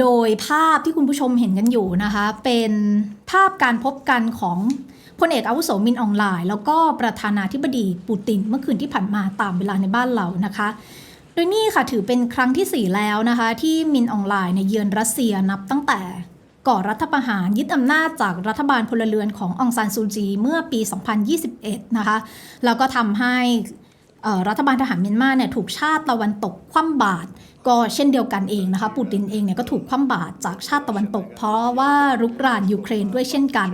โดยภาพที่คุณผู้ชมเห็นกันอยู่นะคะ เป็นภาพการพบกันของพลเอกอาวุโสมินอองไลน์ แล้วก็ประธานาธิบดีปูตินเมื่อคืนที่ผ่านมาตามเวลาในบ้านเรานะคะโดยนี่ค่ะถือเป็นครั้งที่ 4 แล้วนะคะ ที่มินอองไลน์ในยเยือนรัสเซียนับตั้งแต่ก่อรัฐประหารยึดอำนาจจากรัฐบาลพลเรือนขององซานซูจีเมื่อปี 2021 นะคะ แล้วก็ทำให้ รัฐบาลทหารเมียนมาเนี่ยถูกชาติตะวันตกคว่ำบาตรก็เช่นเดียวกันเองนะคะปูตินเองเนี่ยก็ถูกคว่ำบาตรจากชาติตะวันตก เพราะว่ารุกรานยูเครนด้วยเช่นกัน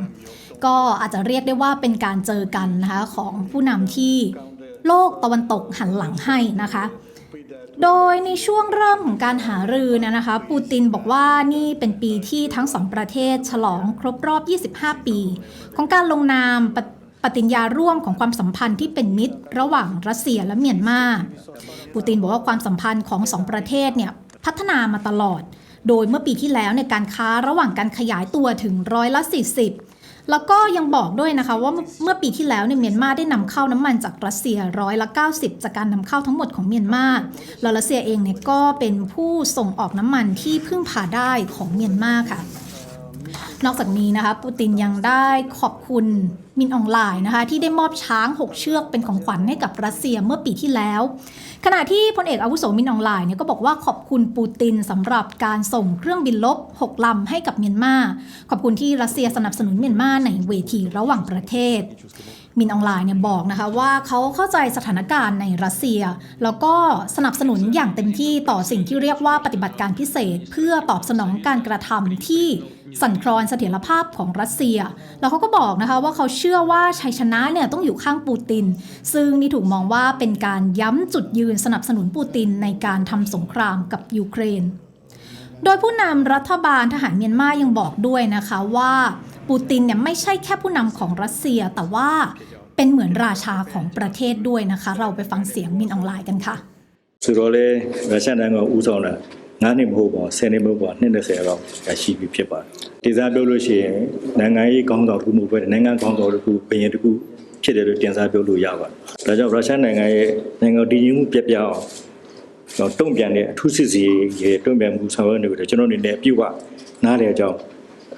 ก็อาจจะเรียกได้ว่าเป็นการเจอกันนะคะของผู้นำที่โลกตะวันตกหันหลังให้นะคะโดยในช่วงเริ่มของการหารือเนยนะคะ ปูตินบอกว่านี่เป็นปีที่ทั้งสองประเทศฉลองครบรอบ 25 ปี ของการลงนามป ฏิปฏิญญาร่วมของความสัมพันธ์ที่เป็นมิตร ระหว่างรัสเซียและเมียนมาปูตินบอกว่าความสัมพันธ์ของสองประเทศเนี่ยพัฒนามาตลอด โดยเมื่อปีที่แล้วในยการค้าระหว่างการขยายตัวถึงร้อยละ40 แล้วก็ยังบอกด้วยนะคะว่าเมื่อปีที่แล้วเนี่ยเมียนมาได้นำเข้าน้ำมันจากรัสเซียร้อยละ90 จากการนำเข้าทั้งหมดของเมียนมาแล้วรัสเซียเองเนี่ยก็เป็นผู้ส่งออกน้ำมันที่พึ่งพาได้ของเมียนมาค่ะ นอกจากนี้นะคะปูตินยังได้ขอบคุณ มินออนไลน์นะคะที่ได้มอบช้าง 6 เชือกเป็นของขวัญให้กับรัสเซียเมื่อปีที่แล้ว ขณะที่พลเอกอาวุโสมินออนไลน์เนี่ยก็บอกว่าขอบคุณปูตินสำหรับการส่งเครื่องบินลบ 6 ลำให้กับเมียนมาขอบคุณที่รัสเซียสนับสนุนเมียนมาในเวทีระหว่างประเทศมินออนไลน์เนี่ยบอกนะคะว่าเขาเข้าใจสถานการณ์ในรัสเซีย แล้วก็สนับสนุนอย่างเต็มที่ต่อสิ่งที่เรียกว่าปฏิบัติการพิเศษ เพื่อตอบสนองการกระทำที่ สั่นคลอนเสถียรภาพของรัสเซีย แล้วเขาก็บอกนะคะว่าเขาเชื่อว่าชัยชนะเนี่ยต้องอยู่ข้างปูติน ซึ่งนี่ถูกมองว่าเป็นการย้ำจุดยืนสนับสนุนปูตินในการทำสงครามกับยูเครน โดยผู้นำรัฐบาลทหารเมียนมายังบอกด้วยนะคะว่าปูตินเนี่ยไม่ใช่แค่ผู้นำของรัสเซีย แต่ว่าเป็นเหมือนราชาของประเทศด้วยนะคะ เราไปฟังเสียงมินออนไลน์กันค่ะสุโรเลราชาแดงอูซองนะ 9နှစ်မဟုတ်ပါဘူး10နှစ်မဟုတ်ပါဘူးနှစ်20လောက်ရရှိပြီဖြစ်ပါတယ်။တင်စားပြောလို့ရှိရင်နိုင်ငံရေးကောင်းဆောင်တစ်ခုမဟုတ်ဘဲနိုင်ငံကောင်းဆောင်တစ်ခုပြင်ရင်တစ်ခုဖြစ်တယ်လို့တင်စားပြောလို့ရပါတယ်။ဒါကြောင့်ရုရှားနိုင်ငံရဲ့နိုင်ငံတည်ငြိမ်မှုပြက်ပြအောင်တော့တုံ့ပြန်တဲ့အထူးစစ်စီရဲ့တုံ့ပြန်မှုဆောင်ရွက်နေပြီးတော့ကျွန်တော်အနေနဲ့အပြည့်အဝနားလည်အကြောင်း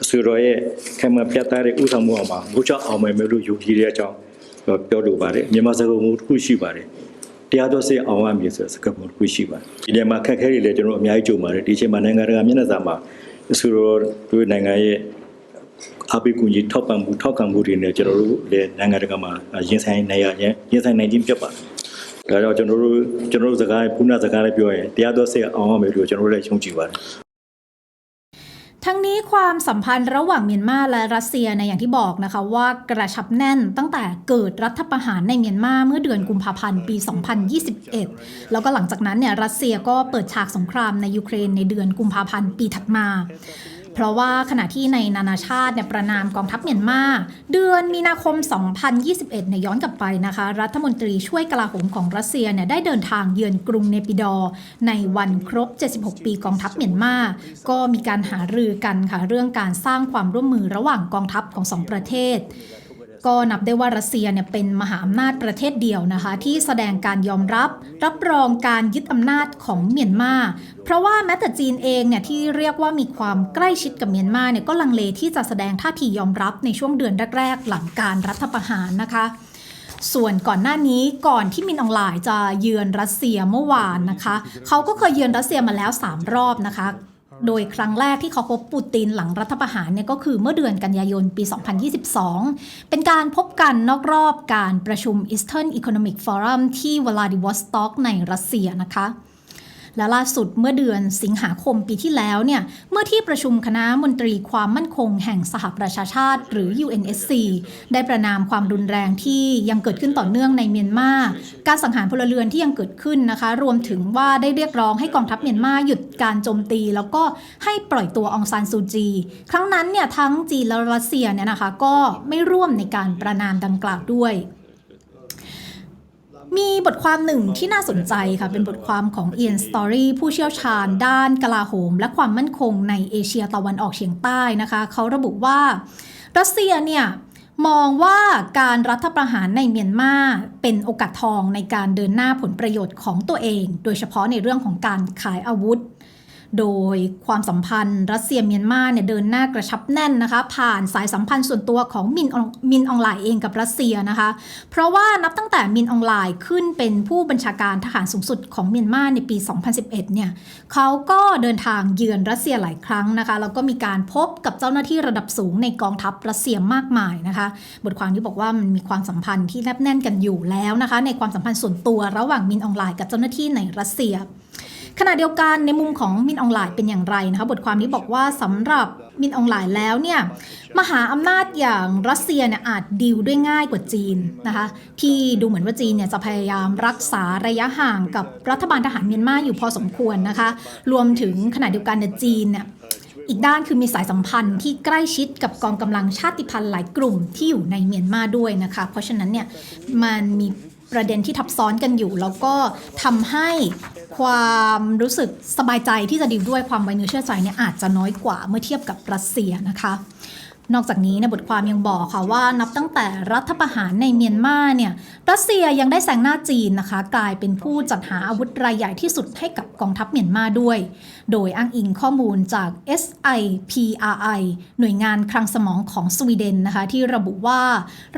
အစိုးရရဲ့ခံမှပြတ်သားတဲ့ဥဆောင်မှုအောင်မှာငိုချအောင်မယ်လို့ယုံကြည်တဲ့အကြောင်းပြောလိုပါတယ်။မြန်မာစကားမှုတစ်ခုရှိပါတယ်။ တရားတော်စိတ်အောင်ရမည်ဆိုတဲ့စကားပုံတစ်ခုရှိပါတယ်ဒီနေရာမှာခက်ခဲတွေလည်းကျွန်တော်အများကြီးကြုံပါတယ်ဒီအချိန်မှာနိုင်ငံတကာမျက်နှာစာမှာအစိုးရတို့နိုင်ငံရဲ့အပိကူကြီးထောက်ပံ့မှုထောက်ခံမှုတွေနဲ့ကျွန်တော်တို့လည်းနိုင်ငံတကာမှာရင်ဆိုင်နိုင်ရရင်ရင်ဆိုင်နိုင်ခြင်းဖြစ်ပါတယ်ဒါကြောင့်ကျွန်တော်တို့ကျွန်တော်တို့စကားခုနစကားလေးပြောရင်တရားတော်စိတ်အောင်ရမယ်လို့ကျွန်တော်တို့လည်းယုံကြည်ပါတယ် ทั้งนี้ความสัมพันธ์ระหว่างเมียนมาและรัสเซียในอย่างที่บอกนะคะว่ากระชับแน่นตั้งแต่เกิดรัฐประหารในเมียนมาเมื่อเดือนกุมภาพันธ์ปี 2021 แล้วก็หลังจากนั้นเนี่ยรัสเซียก็เปิดฉากสงครามในยูเครนในเดือนกุมภาพันธ์ปีถัดมา เพราะว่าขณะที่ในนานาชาติเนี่ยประนามกองทัพเมียนมาเดือนมีนาคม 2021เนี่ยย้อนกลับไปนะคะ รัฐมนตรีช่วยกลาโหมของรัสเซียเนี่ยได้เดินทางเยือนกรุงเนปิดอร์ในวันครบ 76 ปีกองทัพเมียนมาก็มีการหารือกันค่ะเรื่องการสร้างความร่วมมือระหว่างกองทัพของสองประเทศ ก็นับได้ว่ารัสเซียเนี่ยเป็นมหาอำนาจประเทศเดียวนะคะ ที่แสดงการยอมรับ รับรองการยึดอำนาจของเมียนมาเพราะว่าแม้แต่จีนเองเนี่ยที่เรียกว่ามีความใกล้ชิดกับเมียนมาเนี่ยก็ลังเลที่จะแสดงท่าทียอมรับในช่วงเดือนแรกๆ หลังการรัฐประหารนะคะส่วนก่อนหน้านี้ก่อนที่มินออนไลน์จะเยือนรัสเซียเมื่อวานนะคะ เขาก็เคยเยือนรัสเซียมาแล้ว 3 รอบนะคะ โดยครั้งแรกที่เขาพบปูตินหลังรัฐประหารเนี่ยก็คือเมื่อเดือนกันยายนปี 2022 เป็นการพบกันนอกรอบการประชุม Eastern Economic Forum ที่วลาดิวอสต็อกในรัสเซียนะคะ และล่าสุดเมื่อเดือนสิงหาคมปีที่แล้วเนี่ย เมื่อที่ประชุมคณะมนตรีความมั่นคงแห่งสหประชาชาติหรือ UNSC ได้ประนามความรุนแรงที่ยังเกิดขึ้นต่อเนื่องในเมียนมา การสังหารพลเรือนที่ยังเกิดขึ้นนะคะ รวมถึงว่าได้เรียกร้องให้กองทัพเมียนมาหยุดการโจมตี แล้วก็ให้ปล่อยตัวองซานซูจี ครั้งนั้นเนี่ยทั้งจีนและรัสเซียเนี่ยนะคะก็ไม่ร่วมในการประนามดังกล่าวด้วย มีบทความหนึ่งที่น่าสนใจค่ะ เป็นบทความของเอียนสตอรี่ผู้เชี่ยวชาญ ด้านกลาโหม และความมั่นคงในเอเชียตะวันออกเฉียงใต้นะคะ เขาระบุว่า รัสเซียเนี่ยมองว่าการรัฐประหารในเมียนมาเป็นโอกาสทองในการเดินหน้าผลประโยชน์ของตัวเอง โดยเฉพาะในเรื่องของการขายอาวุธ โดยความสัมพันธ์ รัสเซียเมียนมาเนี่ยเดินหน้ากระชับแน่นนะคะ ผ่านสายสัมพันธ์ส่วนตัวของมินอองมินออนไลน์เองกับรัสเซียนะคะ เพราะว่านับตั้งแต่มินออนไลน์ขึ้นเป็นผู้บัญชาการทหารสูงสุดของเมียนมาในปี 2011 เนี่ยเขาก็เดินทางเยือนรัสเซียหลายครั้งนะคะแล้วก็มีการพบกับเจ้าหน้าที่ระดับสูงในกองทัพรัสเซียมากมายนะคะ บทความที่บอกว่ามันมีความสัมพันธ์ที่แนบแน่นกันอยู่แล้วนะคะ ในความสัมพันธ์ส่วนตัวระหว่างมินออนไลน์กับเจ้าหน้าที่ในรัสเซีย ขณะเดียวกันในมุมของมินออนไลน์เป็นอย่างไรนะคะบทความนี้บอกว่าสำหรับมินออนไลน์แล้วเนี่ยมหาอำนาจอย่างรัสเซียเนี่ยอาจดีลด้วยง่ายกว่าจีนนะคะที่ดูเหมือนว่าจีนเนี่ยจะพยายามรักษาระยะห่างกับรัฐบาลทหารเมียนมาอยู่พอสมควรนะคะรวมถึงขณะเดียวกันเนี่ยจีนเนี่ยอีกด้านคือมีสายสัมพันธ์ที่ใกล้ชิดกับกองกำลังชาติพันธุ์หลายกลุ่มที่อยู่ในเมียนมาด้วยนะคะเพราะฉะนั้นเนี่ยมันมี ประเด็นที่ทับซ้อนกันอยู่ แล้วก็ทำให้ความรู้สึกสบายใจที่จะดิวด้วยความไว้เนื้อเชื่อใจเนี่ยอาจจะน้อยกว่าเมื่อเทียบกับรัสเซียนะคะ นอกจากนี้ในบทความยังบอกค่ะว่านับตั้งแต่รัฐประหารในเมียนมาเนี่ยรัสเซียยังได้แซงหน้าจีนนะคะ กลายเป็นผู้จัดหาอาวุธรายใหญ่ที่สุดให้กับกองทัพเมียนมาด้วย โดยอ้างอิงข้อมูลจาก SIPRI หน่วยงานคลังสมองของสวีเดนนะคะ ที่ระบุว่า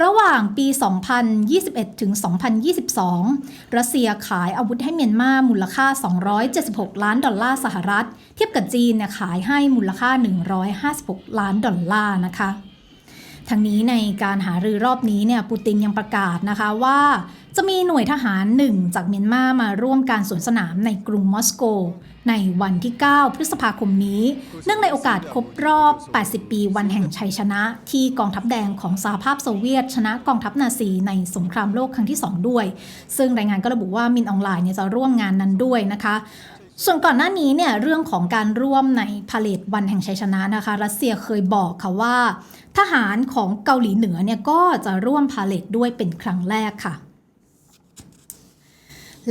ระหว่างปี 2021 ถึง 2022 รัสเซียขายอาวุธให้เมียนมามูลค่า 276 ล้านดอลลาร์สหรัฐ เทียบกับจีนเนี่ยขายให้มูลค่า 156 ล้านดอลลาร์นะคะทั้งนี้ในการหารือรอบนี้เนี่ยปูตินยังประกาศนะคะว่า จะมีหน่วยทหารหนึ่งจากเมียนมามาร่วมการสวนสนามในกรุงมอสโก ในวันที่ 9 พฤษภาคมนี้ เนื่องในโอกาสครบรอบ 80 ปีวันแห่งชัยชนะ ที่กองทัพแดงของสหภาพโซเวียต ชนะกองทัพนาซีในสงครามโลกครั้งที่ 2 ด้วย ซึ่งรายงานก็ระบุว่ามินออนไลน์เนี่ยจะร่วมงานนั้นด้วยนะคะ ส่วนก่อนหน้านี้เนี่ยเรื่องของการร่วมในพาเลตวันแห่งชัยชนะนะคะ รัสเซียเคยบอกค่ะว่า ทหารของเกาหลีเหนือเนี่ยก็จะร่วมพาเลตด้วยเป็นครั้งแรกค่ะ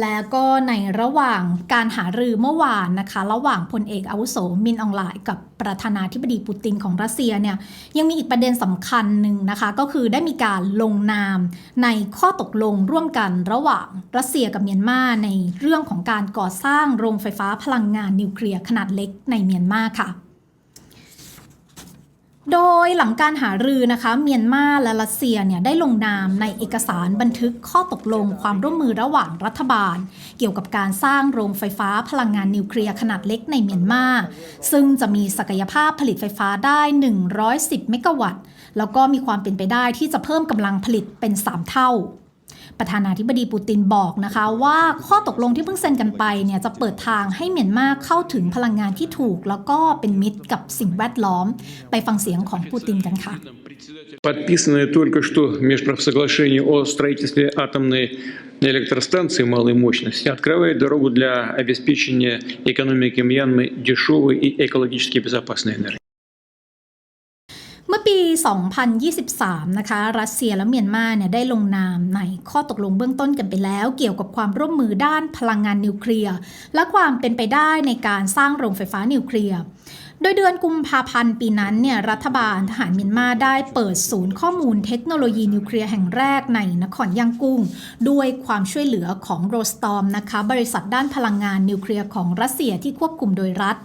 แล้วก็ในระหว่างการหารือเมื่อวานนะคะ ระหว่างพลเอกอาวุโสมินอองไลน์กับประธานาธิบดีปูตินของรัสเซียเนี่ยยังมีอีกประเด็นสำคัญหนึ่งนะคะ ก็คือได้มีการลงนามในข้อตกลงร่วมกันระหว่างรัสเซียกับเมียนมาในเรื่องของการก่อสร้างโรงไฟฟ้าพลังงานนิวเคลียร์ขนาดเล็กในเมียนมาค่ะ โดยหลังการหารือนะคะเมียนมาและรัสเซียเนี่ยได้ลงนามในเอกสารบันทึกข้อตกลงความร่วมมือระหว่างรัฐบาล เกี่ยวกับการสร้างโรงไฟฟ้าพลังงานนิวเคลียร์ขนาดเล็กในเมียนมาซึ่งจะมีศักยภาพผลิตไฟฟ้าได้ 110 เมกะวัตต์ แล้วก็มีความเป็นไปได้ที่จะเพิ่มกำลังผลิตเป็น 3 เท่า ประธานาธิบดีปูตินบอกนะคะว่าข้อตกลงที่เพิ่งเซ็นกันไปเนี่ยจะเปิดทางให้เมียนมาเข้าถึงพลังงานที่ถูก แล้วก็เป็นมิตรกับสิ่งแวดล้อม ไปฟังเสียงของปูตินกันค่ะ Подписанное только что межправсоглашение о строительстве атомной электростанции малой мощности открывает дорогу для обеспечения экономики Мьянмы дешевой и экологически безопасной энергией. เมื่อปี 2023 นะคะ รัสเซียและเมียนมาเนี่ยได้ลงนามในข้อตกลงเบื้องต้นกันไปแล้ว เกี่ยวกับความร่วมมือด้านพลังงานนิวเคลียร์ และความเป็นไปได้ในการสร้างโรงไฟฟ้านิวเคลียร์ โดยเดือนกุมภาพันธ์ปีนั้นเนี่ยรัฐบาลทหารเมียนมาได้เปิดศูนย์ข้อมูลเทคโนโลยีนิวเคลียร์แห่งแรกในนครย่างกุ้ง ด้วยความช่วยเหลือของโรสตอมนะคะบริษัทด้านพลังงานนิวเคลียร์ของรัสเซียที่ควบคุมโดยรัฐ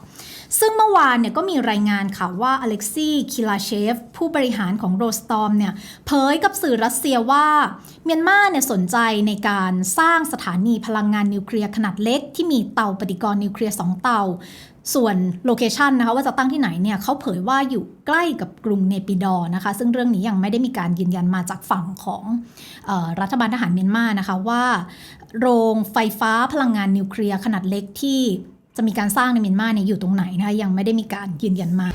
ซึ่งเมื่อวานเนี่ยก็มีรายงานข่าวว่าอเล็กซี่คิลาเชฟ ผู้บริหารของโรสตอมเนี่ยเผยกับสื่อรัสเซียว่าเมียนมาเนี่ยสนใจในการสร้างสถานีพลังงานนิวเคลียร์ขนาดเล็ก ที่มีเตาปฏิกรณ์นิวเคลียร์2เตา ส่วนโลเคชันนะคะว่าจะตั้งที่ไหนเนี่ยเขาเผยว่าอยู่ใกล้กับกรุงเนปิดอร์นะคะ ซึ่งเรื่องนี้ยังไม่ได้มีการยืนยันมาจากฝั่งของออรัฐบาลทหารเมียนมานะคะว่า โรงไฟฟ้าพลังงานนิวเคลียร์ขนาดเล็กที่ จะมีการสร้างในเมียนมาเนี่ยอยู่ตรงไหนนะคะยังไม่ได้มีการยืนยันมา